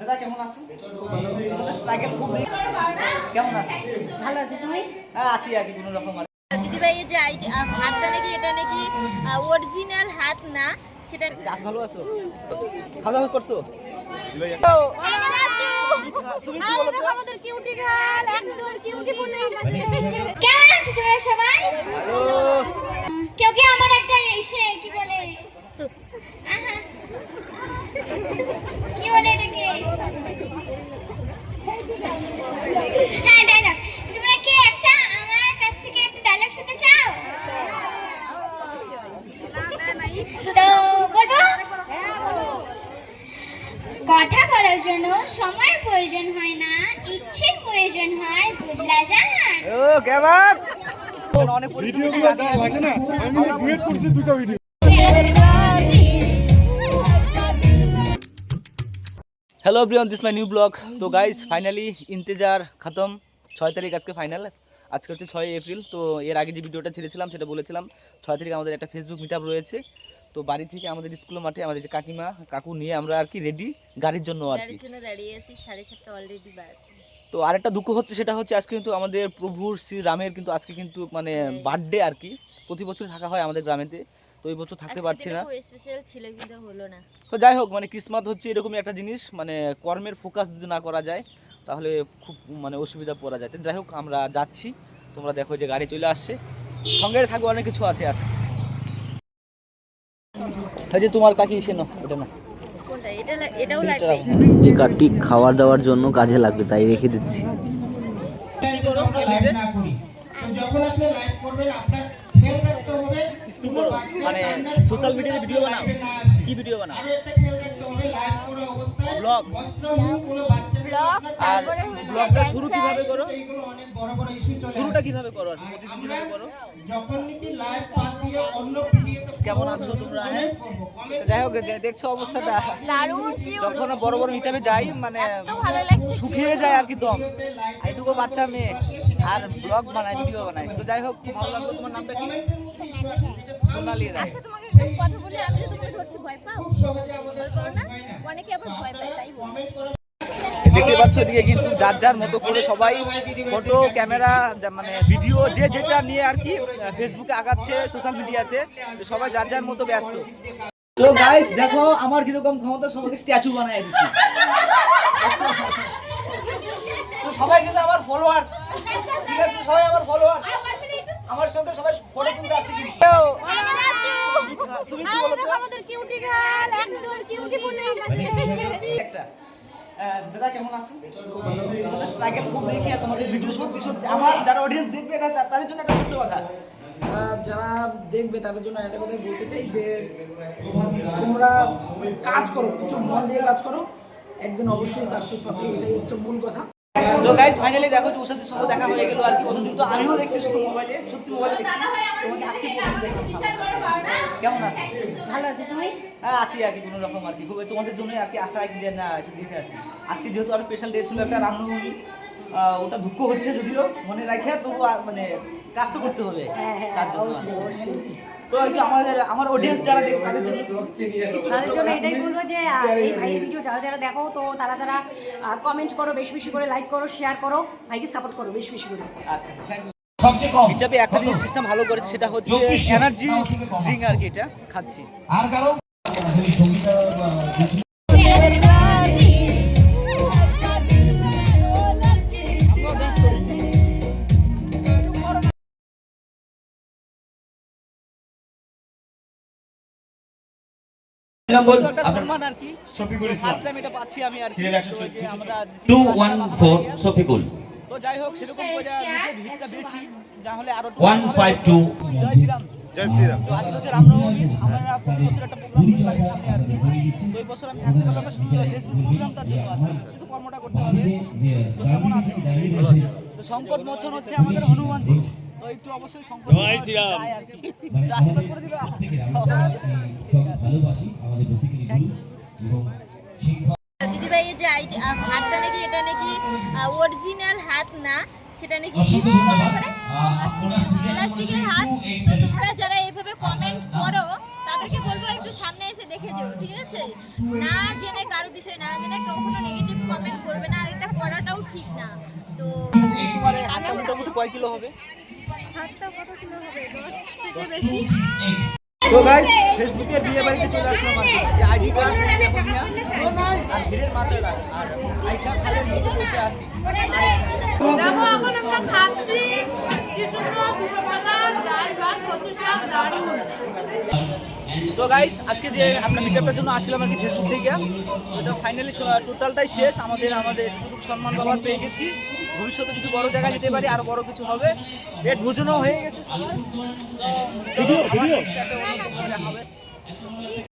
দাদা কেমন আছো? স্ট্রাগল খুব কেমন আছো? ভালো আছে তুমি? হ্যাঁ আর কি কোনো রকম দিদিভাই এই যে হাতটা নাকি এটা নাকি অরিজিনাল হাত না? সেটা আজ ভালো আছো? খাওয়া করছ? তুমি কি বলো তো? আমাদের কিউটি গার্ল একদম কিউটি বলে কেমন আছো তোমরা সবাই হ্যালো কেউ কি আমার একটা এসে কি বলে আহা। কি বলে এটাকে হ্যাঁ ডায়লগ তোমরা কি একটা আমার কাছ থেকে একটা ডায়লগ শুনতে চাও তো বলব সময়ের প্রয়োজন হয় না ইচ্ছের প্রয়োজন হয় বুঝলা যান ও কেমন অনেক পরিশ্রম ভিডিওগুলো যা লাগে না আমি কিন্তু করছি দুটো ভিডিও হ্যালো ব্রিয়ন দিস মাই নিউ ব্লগ তো গাইস ফাইনালি ইন্তেজার খতম ছয় তারিখ আজকে ফাইনাল আজকে হচ্ছে ছয় এপ্রিল তো এর আগে যে ভিডিওটা ছেড়েছিলাম সেটা বলেছিলাম। ছয় তারিখ আমাদের একটা ফেসবুক মিট রয়েছে। তো বাড়ি থেকে আমাদের স্কুল মাঠে আমাদের যে কাকিমা কাকু নিয়ে আমরা আর কি রেডি গাড়ির জন্য আর কি। দাঁড়িয়ে আছি সাড়ে সাতটা অলরেডি বাজছে তো আরেকটা দুঃখ হচ্ছে সেটা হচ্ছে আজকে কিন্তু আমাদের প্রভুর শ্রী রামের কিন্তু আজকে কিন্তু মানে বার্থডে আর কি। প্রতি বছর থাকা হয় আমাদের গ্রামেতে তো এই বছর থাকতে পারছি না। স্পেশাল ছিল কিন্তু হলো না। তো যাই হোক মানে কিসমত হচ্ছে এরকমই একটা জিনিস মানে কর্মের ফোকাস যদি না করা যায় তাহলে খুব মানে অসুবিধা পড়া যায়। তো যাই হোক আমরা যাচ্ছি তোমরা দেখো যে গাড়ি চলে আসছে। সঙ্গে থাকবে অনেক কিছু আছে আছে এই যে তোমার কাকি এসে না এটা না। এই কার্ডটি খাওয়ার দাওয়ার জন্য কাজে লাগবে তাই রেখে দিচ্ছি। লাইভ না করি। তো যখন আপনি লাইভ করবেন আপনার খেয়াল রাখতে হবে মানে সোশ্যাল মিডিয়াতে ভিডিও বানাও। কি ভিডিও বানাও? একটা খেয়াল রাখতে হবে লাইভ করা অবস্থায় ব্লগ কোনো আর ব্লগটা শুরু কীভাবে করো? অনেক বড় বড় ইস্যু চলে শুরুটা। কীভাবে করো? করো? যখন নাকি লাইভ কেমন আছো তোমরা যাই হোক দেখছ অবস্থাটা। যখন বড় বড় মিটাবে যাই মানে শুকিয়ে যায় আর কি দম। এইটুকু বাচ্চা মেয়ে। আর ব্লগ বানায় ভিডিও বানায়। তো যাই হোক ভালো লাগল তোমার নামটা কি? সোনালি রায়। আচ্ছা তোমাকে সব কথা বলে আমি যে তোমাকে ধরছি ভয় পাও? ভয় পাও না? অনেকে আবার ভয় পায় তাই দেখতে পাচ্ছ এদিকে কিন্তু যার যার মতো করে সবাই ফটো, ক্যামেরা মানে ভিডিও, যে যেটা নিয়ে আর কি ফেসবুকে আগাচ্ছে সোশ্যাল মিডিয়াতে সবাই যার যার মতো ব্যস্ত। তো গাইস দেখো আমার কীরকম ক্ষমতা, সবাইকে স্ট্যাচু বানায় দিচ্ছি। তো সবাই কিন্তু আমার ফলোয়ার্স ঠিক আছে, সবাই আমার ফলোয়ার্স আমার সঙ্গে সবাই ফটো তুলতে আসছে কিন্তু তুমি কি বলো তো? আমাদের কিউটি গার্ল একদম কিউটি বলে একটা আহ, দাদা, কেমন আছো? খুব দেখি তোমাদের ভিডিও সত্যি সত্যি। আমার যারা অডিয়েন্স দেখবে তাদের তাদের জন্য একটা ছোট্ট কথা। যারা দেখবে, তাদের জন্য একটা কথাই বলতে চাই যে, তোমরা মানে কাজ করো, প্রচুর মন দিয়ে কাজ করো। একদিন অবশ্যই সাকসেস পাবে, এটাই হচ্ছে মূল কথা। তো গাইস ফাইনালি দেখো যে ওর সাথে সঙ্গে দেখা হয়ে গেল আর কি। অতদিন তো আমিও দেখছি শুধু মোবাইলে সত্যি মোবাইলে দেখছি। তোমাকে আজকে প্রথম দেখলাম। কেমন আছো? ভালো আছে তুমি? হ্যাঁ আসি আর কি কোনো রকম আর কি। খুব তোমাদের জন্যই আর কি আশা যে না একটু দেখে আসি। আজকে যেহেতু আরও স্পেশাল ডে ছিল একটা রামনবমী আহ, ওটা দুঃখ হচ্ছে যদিও মনে রাখে তবু আর- মানে কাজ তো করতে হবে। তার জন্য আর কি। তো একটু আমাদের আমার অডিয়েন্স যারা দেখবে তাদের জন্য তাদের জন্য এটাই বলব যে এই ভাইয়ের ভিডিও যারা যারা দেখো তো তারা তারা কমেন্ট করো বেশি বেশি করে লাইক করো শেয়ার করো ভাইকে সাপোর্ট করো বেশি বেশি করে। আচ্ছা থ্যাংক ইউ সবচেয়ে একটা জিনিস সিস্টেম ভালো করেছে সেটা হচ্ছে এনার্জি ড্রিঙ্ক আর কি এটা খাচ্ছি। আর কারও? শফিকুল তো যাই হোক সেরকম ভিড়টা বেশি যা হলে আরও ওয়ান ফাইভ টু জয় শ্রীরাম। জয় শ্রীরাম। তো আজকে হচ্ছে রামনবমী আমরা প্রতি বছর একটা প্রোগ্রাম করি বাড়ির সামনে আর কি। তো এই বছর আমি থাকতে পারলাম না শুধু ফেসবুক প্রোগ্রামটার জন্য আর কি কিন্তু কর্মটা করতে হবে। তো কেমন আছে? তো সংকট মোচন হচ্ছে আমাদের হনুমানজি। তো একটু অবশ্যই জয় শ্রীরাম দিবা। দিদিভাই এই যে হাতটা নাকি এটা নাকি অরিজিনাল হাত না সেটা নাকি প্লাস্টিকের হাত। তো তোমরা যারা এইভাবে কমেন্ট করো তাদেরকে বলব একটু সামনে এসে দেখে যেও ঠিক আছে? না জেনে কারও বিষয় না জেনে কখনো নেগেটিভ কমেন্ট করবে না আর এটা করাটাও ঠিক না। তো কয় কিলো হবে? তো গাইস ফেসবুকে বিয়ে বাড়িতে চলে আসলাম আইডি কার্ড আর ভিড়ের মাথায় আর আইসা খালের মধ্যে বসে আছি। যাব এখন আমরা খাচ্ছি। কি সুন্দর দুপুরবেলা ডাল ভাত কচু শাক দারুণ। তো গাইস আজকে যে আমরা মিটআপের জন্য আসলাম আর কি ফেসবুক থেকে এটা ফাইনালি টোটালটাই শেষ। আমাদের আমাদের সম্মান বাবার পেয়ে গেছি। ভবিষ্যতে যদি বড় জায়গায় যেতে পারি আরও বড় কিছু হবে। ডেট ভোজনও হয়ে গেছে